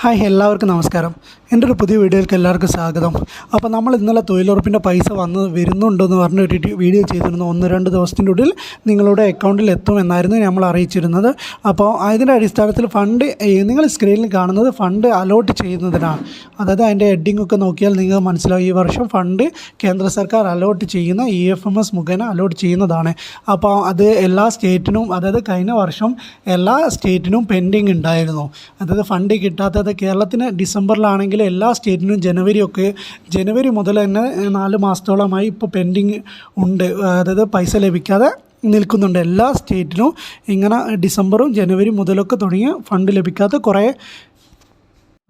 Hi എല്ലാവർക്കും നമസ്കാരം. എന്റെ ഒരു പുതിയ വീഡിയോയിലേക്ക് എല്ലാവർക്കും സ്വാഗതം. അപ്പോൾ നമ്മൾ ഇന്നലെ തൊഴിലുറപ്പിന്റെ പൈസ വന്ന് വരുന്നുണ്ടെന്ന് പറഞ്ഞ ഒരു വീഡിയോ ചെയ്തിരുന്നു. ഒന്ന് രണ്ട് ദിവസത്തിന്റെ ഉള്ളിൽ നിങ്ങളുടെ അക്കൗണ്ടിൽ എത്തുമെന്നായിരുന്നു നമ്മൾ അറിയിച്ചിരുന്നത്. അപ്പോൾ അതിന്റെ അടിസ്ഥാനത്തിൽ ഫണ്ട് നിങ്ങൾ സ്ക്രീനിൽ കാണുന്നത് ഫണ്ട് അലോട്ട് ചെയ്യുന്നതിനാണ്. അതായത് അതിന്റെ ഹെഡിങ് ഒക്കെ നോക്കിയാൽ നിങ്ങൾ മനസ്സിലാവും. ഈ വർഷം ഫണ്ട് കേന്ദ്ര സർക്കാർ അലോട്ട് ചെയ്യുന്ന ഇ എഫ് എം എസ് മുഖേന അലോട്ട് ചെയ്യുന്നതാണ്. അപ്പോൾ അത് എല്ലാ സ്റ്റേറ്റിനും അതായത് കഴിഞ്ഞ വർഷം എല്ലാ സ്റ്റേറ്റിനും പെൻഡിങ് ഉണ്ടായിരുന്നു. അതായത് ഫണ്ട് കിട്ടാത്തത് കേരളത്തിന് ഡിസംബറിലാണെങ്കിൽ എല്ലാ സ്റ്റേറ്റിനും ജനുവരി ഒക്കെ ജനുവരി മുതൽ തന്നെ നാല് മാസത്തോളമായി ഇപ്പോൾ പെൻഡിങ് ഉണ്ട്. അതായത് പൈസ ലഭിക്കാതെ നിൽക്കുന്നുണ്ട്. എല്ലാ സ്റ്റേറ്റിനും ഇങ്ങനെ ഡിസംബറും ജനുവരി മുതലൊക്കെ തുടങ്ങിയ ഫണ്ട് ലഭിക്കാത്ത കുറേ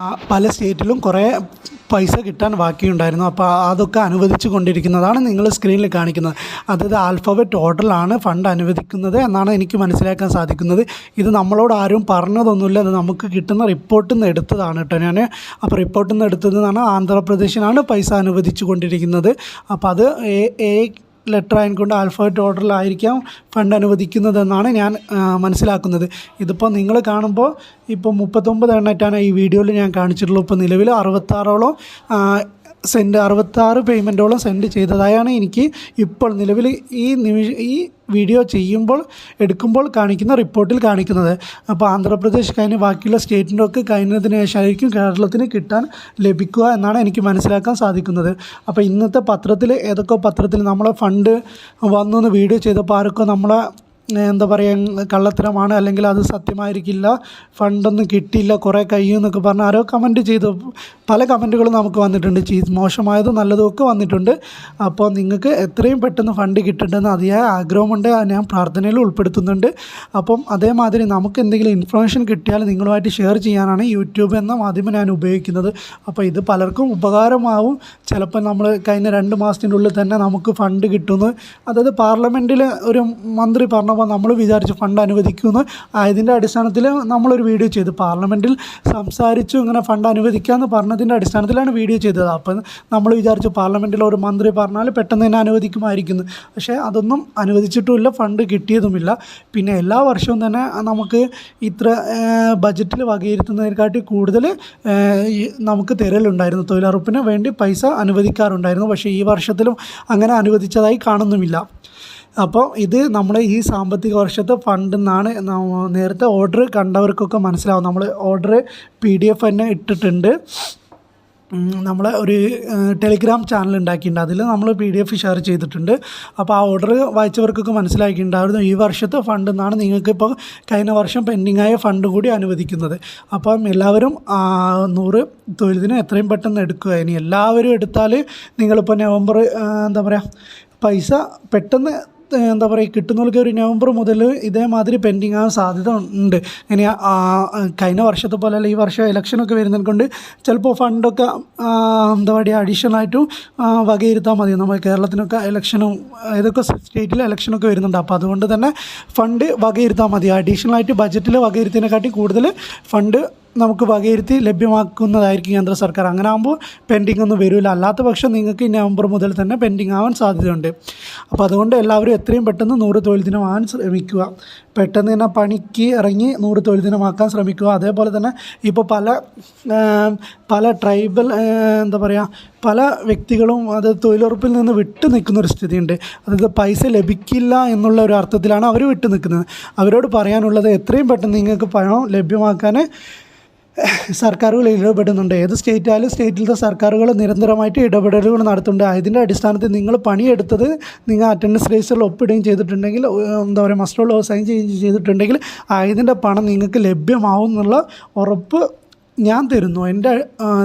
ആ, പല സ്റ്റേറ്റിലും കുറേ പൈസ കിട്ടാൻ ബാക്കിയുണ്ടായിരുന്നു. അപ്പോൾ അതൊക്കെ അനുവദിച്ചു കൊണ്ടിരിക്കുന്നതാണ് നിങ്ങൾ സ്ക്രീനിൽ കാണിക്കുന്നത്. അതായത് ആൽഫബറ്റ് ഓർഡറിലാണ് ഫണ്ട് അനുവദിക്കുന്നത് എന്നാണ് എനിക്ക് മനസ്സിലാക്കാൻ സാധിക്കുന്നത്. ഇത് നമ്മളോട് ആരും പറഞ്ഞതൊന്നുമില്ല. അത് നമുക്ക് കിട്ടുന്ന റിപ്പോർട്ടിൽ നിന്ന് എടുത്തതാണ് കേട്ടോ ഞാൻ. അപ്പോൾ റിപ്പോർട്ടിൽ നിന്ന് എടുത്തതെന്നാണ് ആന്ധ്രാപ്രദേശിനാണ് പൈസ അനുവദിച്ചു കൊണ്ടിരിക്കുന്നത്. അപ്പോൾ അത് എ ലെറ്റർ ആയതുകൊണ്ട് ആൽഫബറ്റ് ഓർഡറിലായിരിക്കാം ഫണ്ട് അനുവദിക്കുന്നതെന്നാണ് ഞാൻ മനസ്സിലാക്കുന്നത്. ഇതിപ്പോൾ നിങ്ങൾ കാണുമ്പോൾ ഇപ്പോൾ മുപ്പത്തൊമ്പത് എണ്ണറ്റാണ് ഈ വീഡിയോയിൽ ഞാൻ കാണിച്ചിട്ടുള്ളൂ ഇപ്പോൾ നിലവിൽ അറുപത്താറോളം സെൻഡ് അറുപത്താറ് പേയ്മെന്റോളം സെൻഡ് ചെയ്തതായാണ് എനിക്ക് ഇപ്പോൾ നിലവിൽ ഈ നിമിഷ ഈ വീഡിയോ ചെയ്യുമ്പോൾ എടുക്കുമ്പോൾ കാണിക്കുന്ന റിപ്പോർട്ടിൽ കാണിക്കുന്നത്. അപ്പോൾ ആന്ധ്രാപ്രദേശ് കഴിഞ്ഞ് ബാക്കിയുള്ള സ്റ്റേറ്റിന്റെയൊക്കെ കഴിഞ്ഞതിന് ശേഷമായിരിക്കും കേരളത്തിന് കിട്ടാൻ ലഭിക്കുക എന്നാണ് എനിക്ക് മനസ്സിലാക്കാൻ സാധിക്കുന്നത്. അപ്പോൾ ഇന്നത്തെ പത്രത്തിൽ ഏതൊക്കെ പത്രത്തിൽ നമ്മളെ ഫണ്ട് വന്നു വീഡിയോ ചെയ്തപ്പോൾ ആരൊക്കെ നമ്മളെ എന്താ പറയുക കള്ളത്തരമാണ് അല്ലെങ്കിൽ അത് സത്യമായിരിക്കില്ല ഫണ്ടൊന്നും കിട്ടിയില്ല കുറേ കഴിയും എന്നൊക്കെ പറഞ്ഞ് ആരോ കമന്റ് ചെയ്തു. പല കമന്റുകളും നമുക്ക് വന്നിട്ടുണ്ട്. ചീ മോശമായതും നല്ലതും ഒക്കെ വന്നിട്ടുണ്ട്. അപ്പോൾ നിങ്ങൾക്ക് എത്രയും പെട്ടെന്ന് ഫണ്ട് കിട്ടേണ്ടെന്ന് അതിയായ ആഗ്രഹമുണ്ട്. ഞാൻ പ്രാർത്ഥനയിൽ ഉൾപ്പെടുത്തുന്നുണ്ട്. അപ്പം അതേമാതിരി നമുക്ക് എന്തെങ്കിലും ഇൻഫർമേഷൻ കിട്ടിയാൽ നിങ്ങളുമായിട്ട് ഷെയർ ചെയ്യാനാണ് യൂട്യൂബ് എന്ന മാധ്യമം ഞാൻ ഉപയോഗിക്കുന്നത്. അപ്പോൾ ഇത് പലർക്കും ഉപകാരമാവും. ചിലപ്പോൾ നമ്മൾ കഴിഞ്ഞ രണ്ട് മാസത്തിന്റെ ഉള്ളിൽ തന്നെ നമുക്ക് ഫണ്ട് കിട്ടുന്നു അതായത് പാർലമെന്റിൽ ഒരു മന്ത്രി പറഞ്ഞപ്പോൾ നമ്മൾ വിചാരിച്ചു ഫണ്ട് അനുവദിക്കുമെന്ന് അതിന്റെ അടിസ്ഥാനത്തിൽ നമ്മളൊരു വീഡിയോ ചെയ്തു. പാർലമെന്റിൽ സംസാരിച്ചു ഇങ്ങനെ ഫണ്ട് അനുവദിക്കാമെന്ന് പറഞ്ഞതിന്റെ അടിസ്ഥാനത്തിലാണ് വീഡിയോ ചെയ്തത്. അപ്പം നമ്മൾ വിചാരിച്ചു പാർലമെന്റിൽ ഒരു മന്ത്രി പറഞ്ഞാൽ പെട്ടെന്ന് തന്നെ അനുവദിക്കുമായിരിക്കുന്നു. പക്ഷേ അതൊന്നും അനുവദിച്ചിട്ടുമില്ല ഫണ്ട് കിട്ടിയതുമില്ല. പിന്നെ എല്ലാ വർഷവും തന്നെ നമുക്ക് ഇത്ര ബജറ്റിൽ വകയിരുത്തുന്നതിനെക്കാട്ടി കൂടുതൽ നമുക്ക് തിരലുണ്ടായിരുന്നു തൊഴിലുറപ്പിന് വേണ്ടി പൈസ അനുവദിക്കാറുണ്ടായിരുന്നു. പക്ഷേ ഈ വർഷത്തിലും അങ്ങനെ അനുവദിച്ചതായി കാണുന്നുമില്ല. അപ്പോൾ ഇത് നമ്മുടെ ഈ സാമ്പത്തിക വർഷത്തെ ഫണ്ട് എന്നാണ് നേരത്തെ ഓർഡർ കണ്ടവർക്കൊക്കെ മനസ്സിലാവും. നമ്മൾ ഓർഡർ പി ഡി എഫ് തന്നെ ഇട്ടിട്ടുണ്ട്. നമ്മൾ ഒരു ടെലിഗ്രാം ചാനൽ ഉണ്ടാക്കിയിട്ടുണ്ട്. അതിൽ നമ്മൾ പി ഡി എഫ് ഷെയർ ചെയ്തിട്ടുണ്ട്. അപ്പോൾ ആ ഓർഡർ വായിച്ചവർക്കൊക്കെ മനസ്സിലാക്കിയിട്ടുണ്ടായിരുന്നു ഈ വർഷത്തെ ഫണ്ട് എന്നാണ് നിങ്ങൾക്ക് ഇപ്പോൾ കഴിഞ്ഞ വർഷം പെൻഡിങ് ആയ ഫണ്ട് കൂടി അനുവദിക്കുന്നത്. അപ്പം എല്ലാവരും നൂറ് തൊഴിൽ ദിനം എത്രയും പെട്ടെന്ന് എടുക്കുക. ഇനി എല്ലാവരും എടുത്താൽ നിങ്ങളിപ്പോൾ നവംബർ എന്താ പറയുക പൈസ പെട്ടെന്ന് എന്താ പറയുക കിട്ടുന്നവർക്ക് ഒരു നവംബർ മുതൽ ഇതേമാതിരി പെൻഡിങ് ആകാൻ സാധ്യത ഉണ്ട്. ഇനി കഴിഞ്ഞ വർഷത്തെ പോലെ അല്ല ഈ വർഷം ഇലക്ഷനൊക്കെ വരുന്നത് കൊണ്ട് ചിലപ്പോൾ ഫണ്ടൊക്കെ എന്താ പറയുക ആ, വകയിരുത്താൽ മതി. നമ്മൾ കേരളത്തിനൊക്കെ ഇലക്ഷനും ഏതൊക്കെ സ്റ്റേറ്റിൽ ഇലക്ഷനൊക്കെ വരുന്നുണ്ട്. അപ്പോൾ അതുകൊണ്ട് തന്നെ ഫണ്ട് വകയിരുത്താൽ മതി. അഡീഷണൽ ആയിട്ട് ബജറ്റിൽ വകയിരുത്തിനെക്കാട്ടി കൂടുതൽ ഫണ്ട് നമുക്ക് വകയിരുത്തി ലഭ്യമാക്കുന്നതായിരിക്കും കേന്ദ്ര സർക്കാർ. അങ്ങനെ ആകുമ്പോൾ പെൻഡിങ് ഒന്നും വരില്ല അല്ലാത്ത പക്ഷം നിങ്ങൾക്ക് ഈ നവംബർ മുതൽ തന്നെ പെൻഡിങ് ആവാൻ സാധ്യതയുണ്ട്. അപ്പോൾ അതുകൊണ്ട് എല്ലാവരും എത്രയും പെട്ടെന്ന് നൂറ് തൊഴിൽ ദിനമാകാൻ ശ്രമിക്കുക. പെട്ടെന്ന് തന്നെ പണിക്ക് ഇറങ്ങി നൂറ് തൊഴിൽ ദിനമാക്കാൻ ശ്രമിക്കുക. അതേപോലെ തന്നെ ഇപ്പോൾ പല പല ട്രൈബൽ എന്താ പറയുക പല വ്യക്തികളും അത് തൊഴിലുറപ്പിൽ നിന്ന് വിട്ടു നിൽക്കുന്ന ഒരു സ്ഥിതിയുണ്ട്. അതായത് പൈസ ലഭിക്കില്ല എന്നുള്ള ഒരു അർത്ഥത്തിലാണ് അവർ വിട്ടു നിൽക്കുന്നത്. അവരോട് പറയാനുള്ളത് എത്രയും പെട്ടെന്ന് നിങ്ങൾക്ക് പണം ലഭ്യമാക്കാൻ സർക്കാരുകൾ ഇടപെടുന്നുണ്ട്. ഏത് സ്റ്റേറ്റായാലും സ്റ്റേറ്റിലത്തെ സർക്കാരുകൾ നിരന്തരമായിട്ട് ഇടപെടലുകൾ നടത്തുന്നുണ്ട്. അതിന്റെ അടിസ്ഥാനത്തിൽ നിങ്ങൾ പണിയെടുത്തത് നിങ്ങൾ അറ്റൻഡൻസ് രജിസ്റ്ററിൽ ഒപ്പിടുകയും ചെയ്തിട്ടുണ്ടെങ്കിൽ എന്താ പറയുക മസ്റ്റോൾ സൈൻ ചെയ്തിട്ടുണ്ടെങ്കിൽ അതിന്റെ പണം നിങ്ങൾക്ക് ലഭ്യമാവും എന്നുള്ള ഉറപ്പ് ഞാൻ തരുന്നു. എന്റെ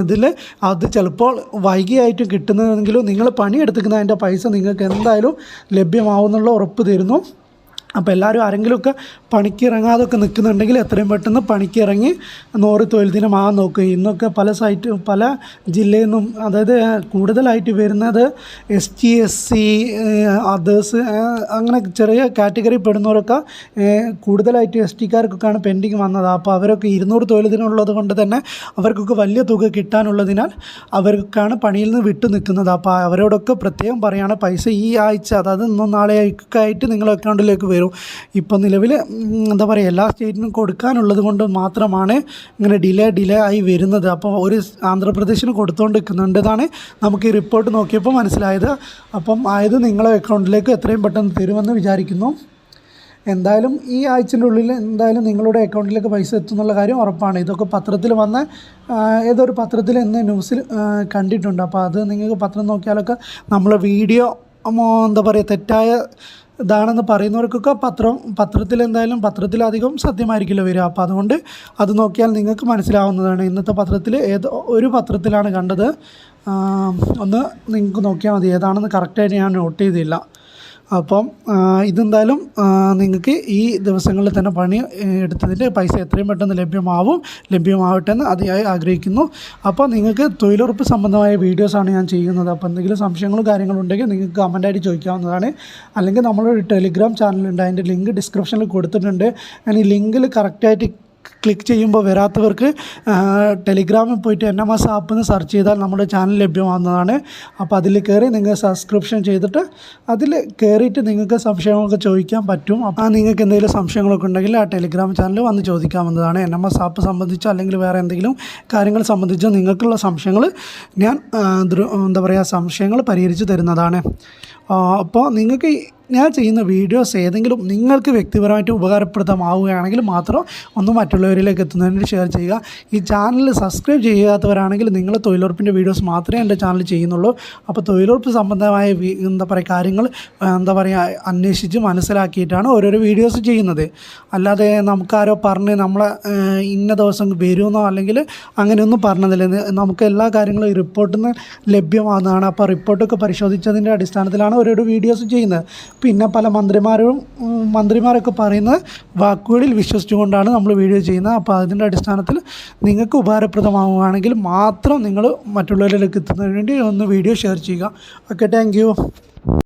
ഇതിൽ അത് ചിലപ്പോൾ വൈകിയായിട്ടും കിട്ടുന്നതെങ്കിലും നിങ്ങൾ പണിയെടുത്തിക്കുന്ന അതിന്റെ പൈസ നിങ്ങൾക്ക് എന്തായാലും ലഭ്യമാവുമെന്നുള്ള ഉറപ്പ് തരുന്നു. അപ്പോൾ എല്ലാവരും ആരെങ്കിലുമൊക്കെ പണിക്കിറങ്ങാതൊക്കെ നിൽക്കുന്നുണ്ടെങ്കിൽ എത്രയും പെട്ടെന്ന് പണിക്കിറങ്ങി നോറ് തൊഴിൽ ആ നോക്കുക ഇന്നൊക്കെ പല സൈറ്റ് പല ജില്ലയിൽ നിന്നും അതായത് കൂടുതലായിട്ട് വരുന്നത് S T S C others അങ്ങനെ ചെറിയ കാറ്റഗറി പെടുന്നവരൊക്കെ കൂടുതലായിട്ട് എസ് ടിക്കാർക്കൊക്കെയാണ് പെൻഡിങ് വന്നത്. അപ്പോൾ അവരൊക്കെ ഇരുന്നൂറ് തൊഴിൽ ദിനം ഉള്ളത് കൊണ്ട് തന്നെ അവർക്കൊക്കെ വലിയ തുക കിട്ടാനുള്ളതിനാൽ അവർക്കാണ് പണിയിൽ നിന്ന് വിട്ടു നിൽക്കുന്നത്. അപ്പോൾ അവരോടൊക്കെ പ്രത്യേകം പറയുകയാണ് പൈസ ഈ ആഴ്ച അതായത് ഇന്നും നാളെ ഒക്കെ ആയിട്ട് നിങ്ങളുടെ അക്കൗണ്ടിലേക്ക് വരും. വരും. ഇപ്പോൾ നിലവിൽ എന്താ പറയുക എല്ലാ സ്റ്റേറ്റിനും കൊടുക്കാനുള്ളത് കൊണ്ട് മാത്രമാണ് ഇങ്ങനെ ഡിലേ ഡിലേ ആയി വരുന്നത്. അപ്പോൾ ഒരു ആന്ധ്രാപ്രദേശിന് കൊടുത്തുകൊണ്ട് നിൽക്കുന്നുണ്ടെന്നാണ് നമുക്ക് ഈ റിപ്പോർട്ട് നോക്കിയപ്പോൾ മനസ്സിലായത്. അപ്പം ആയത് നിങ്ങളെ അക്കൗണ്ടിലേക്ക് എത്രയും പെട്ടെന്ന് തരുമെന്ന് വിചാരിക്കുന്നു. എന്തായാലും ഈ ആഴ്ചന്റെ ഉള്ളിൽ എന്തായാലും നിങ്ങളുടെ അക്കൗണ്ടിലേക്ക് പൈസ എത്തുന്നുള്ള കാര്യം ഉറപ്പാണ്. ഇതൊക്കെ പത്രത്തിൽ വന്ന ഏതൊരു പത്രത്തിൽ ഇന്ന് ന്യൂസിൽ കണ്ടിട്ടുണ്ട്. അപ്പോൾ അത് നിങ്ങൾക്ക് പത്രം നോക്കിയാലൊക്കെ നമ്മളെ വീഡിയോ എന്താ പറയുക തെറ്റായ ഇതാണെന്ന് പറയുന്നവർക്കൊക്കെ പത്രം പത്രത്തിൽ എന്തായാലും പത്രത്തിലധികം സത്യമായിരിക്കില്ല വരിക. അപ്പോൾ അതുകൊണ്ട് അത് നോക്കിയാൽ നിങ്ങൾക്ക് മനസ്സിലാവുന്നതാണ്. ഇന്നത്തെ പത്രത്തിൽ ഏത് ഒരു പത്രത്തിലാണ് കണ്ടത്. ഒന്ന് നിങ്ങൾക്ക് നോക്കിയാൽ മതി. ഏതാണെന്ന് കറക്റ്റായിട്ട് ഞാൻ നോട്ട് ചെയ്തില്ല. അപ്പം ഇതെന്തായാലും നിങ്ങൾക്ക് ഈ ദിവസങ്ങളിൽ തന്നെ പണി എടുത്തതിന്റെ പൈസ എത്രയും പെട്ടെന്ന് ലഭ്യമാവും ലഭ്യമാവട്ടെ എന്ന് അതിയായി ആഗ്രഹിക്കുന്നു. അപ്പോൾ നിങ്ങൾക്ക് തൊഴിലുറപ്പ് സംബന്ധമായ വീഡിയോസാണ് ഞാൻ ചെയ്യുന്നത്. അപ്പോൾ എന്തെങ്കിലും സംശയങ്ങളും കാര്യങ്ങളും ഉണ്ടെങ്കിൽ നിങ്ങൾക്ക് കമന്റായിട്ട് ചോദിക്കാവുന്നതാണ്. അല്ലെങ്കിൽ നമ്മളൊരു ടെലിഗ്രാം ചാനലുണ്ട് അതിന്റെ ലിങ്ക് ഡിസ്ക്രിപ്ഷനിൽ കൊടുത്തിട്ടുണ്ട്. ഞാൻ ഈ ലിങ്കിൽ കറക്റ്റായിട്ട് ക്ലിക്ക് ചെയ്യുമ്പോൾ വരാത്തവർക്ക് ടെലിഗ്രാമിൽ പോയിട്ട് എൻ എം എസ് ആപ്പ് എന്ന് സെർച്ച് ചെയ്താൽ നമ്മുടെ ചാനൽ ലഭ്യമാകുന്നതാണ് അപ്പോൾ അതിൽ കയറി നിങ്ങൾ സബ്സ്ക്രിപ്ഷൻ ചെയ്തിട്ട് അതിൽ കയറിയിട്ട് നിങ്ങൾക്ക് സംശയങ്ങളൊക്കെ ചോദിക്കാൻ പറ്റും. അപ്പോൾ നിങ്ങൾക്ക് എന്തെങ്കിലും സംശയങ്ങളൊക്കെ ഉണ്ടെങ്കിൽ ആ ടെലിഗ്രാം ചാനൽ വന്ന് ചോദിക്കാവുന്നതാണ്. എൻ എം എസ് ആപ്പ് സംബന്ധിച്ചോ അല്ലെങ്കിൽ വേറെ എന്തെങ്കിലും കാര്യങ്ങൾ സംബന്ധിച്ചോ നിങ്ങൾക്കുള്ള സംശയങ്ങൾ ഞാൻ എന്താ പറയുക സംശയങ്ങൾ പരിഹരിച്ച് തരുന്നതാണ്. അപ്പോൾ നിങ്ങൾക്ക് ഞാൻ ചെയ്യുന്ന വീഡിയോസ് ഏതെങ്കിലും നിങ്ങൾക്ക് വ്യക്തിപരമായിട്ട് ഉപകാരപ്രദമാവുകയാണെങ്കിൽ മാത്രം ഒന്ന് മറ്റുള്ളവരിലേക്ക് എത്തുന്നതിന് ഷെയർ ചെയ്യുക. ഈ ചാനൽ സബ്സ്ക്രൈബ് ചെയ്യാത്തവരാണെങ്കിൽ നിങ്ങൾ തൊഴിലുറപ്പിന്റെ വീഡിയോസ് മാത്രമേ എന്റെ ചാനൽ ചെയ്യുന്നുള്ളൂ. അപ്പോൾ തൊഴിലുറപ്പ് സംബന്ധമായ എന്താ പറയുക കാര്യങ്ങൾ എന്താ പറയുക അന്വേഷിച്ച് മനസ്സിലാക്കിയിട്ടാണ് ഓരോരോ വീഡിയോസ് ചെയ്യുന്നത്. അല്ലാതെ നമുക്കാരോ പറഞ്ഞ് നമ്മളെ ഇന്ന ദിവസം വരുമെന്നോ അല്ലെങ്കിൽ അങ്ങനെയൊന്നും പറഞ്ഞതില്ല. നമുക്ക് എല്ലാ കാര്യങ്ങളും റിപ്പോർട്ടിൽ നിന്ന് ലഭ്യമാകുന്നതാണ്. അപ്പോൾ റിപ്പോർട്ടൊക്കെ പരിശോധിച്ചതിന്റെ അടിസ്ഥാനത്തിലാണ് ഓരോരോ വീഡിയോസ് ചെയ്യുന്നത്. പിന്നെ പല മന്ത്രിമാരും മന്ത്രിമാരൊക്കെ പറയുന്ന വാക്കുകളിൽ വിശ്വസിച്ചുകൊണ്ടാണ് നമ്മൾ വീഡിയോ ചെയ്യുന്നത്. അപ്പോൾ അതിന്റെ അടിസ്ഥാനത്തിൽ നിങ്ങൾക്ക് ഉപകാരപ്രദമാവുകയാണെങ്കിൽ മാത്രം നിങ്ങൾ മറ്റുള്ളവരിലേക്ക് എത്തുന്നതിന് വേണ്ടി ഒന്ന് വീഡിയോ ഷെയർ ചെയ്യുക. Okay thank